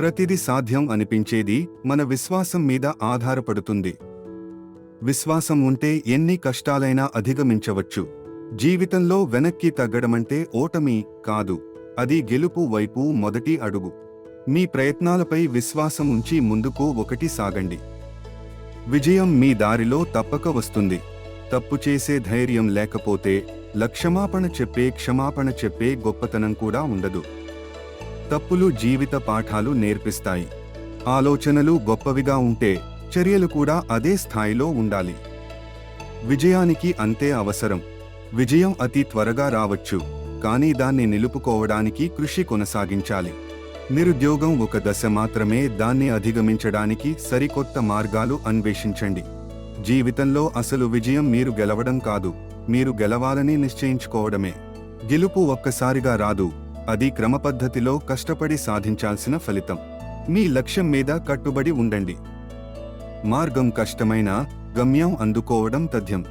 ప్రతిది సాధ్యం అనిపించేది మన విశ్వాసం మీద ఆధారపడుతుంది. విశ్వాసం ఉంటే ఎన్ని కష్టాలైనా అధిగమించవచ్చు. జీవితంలో వెనక్కి తగ్గడమంటే ఓటమి కాదు. అది గెలుపు వైపు మొదటి అడుగు. మీ ప్రయత్నాలపై విశ్వాసం ఉంచి ముందుకు ఒకటి సాగండి. విజయం మీ దారిలో తప్పక వస్తుంది. తప్పు చేసే ధైర్యం లేకపోతే లక్షమాపణ చెప్పే క్షమాపణ చెప్పే గొప్పతనం కూడా ఉండదు. తప్పులు జీవిత పాఠాలు నేర్పిస్తాయి. ఆలోచనలు గొప్పవిగా ఉంటే చర్యలు కూడా అదే స్థాయిలో ఉండాలి. విజయానికి అంతే అవసరం. విజయం అతి త్వరగా రావచ్చు కానీ దాన్ని నిలుపుకోవడానికి కృషి కొనసాగించాలి. నిరుద్యోగం ఒక దశ మాత్రమే దాన్ని అధిగమించడానికి సరికొత్త మార్గాలు అన్వేషించండి. జీవితంలో అసలు విజయం మీరు గెలవడం కాదు మీరు గెలవాలని నిశ్చయించుకోవడమే. గెలుపు ఒక్కసారిగా రాదు అది క్రమపద్ధతిలో కష్టపడి సాధించాల్సిన ఫలితం. మీ లక్ష్యం మీద కట్టుబడి ఉండండి. మార్గం కష్టమైన గమ్యం అందుకోవడం తథ్యం.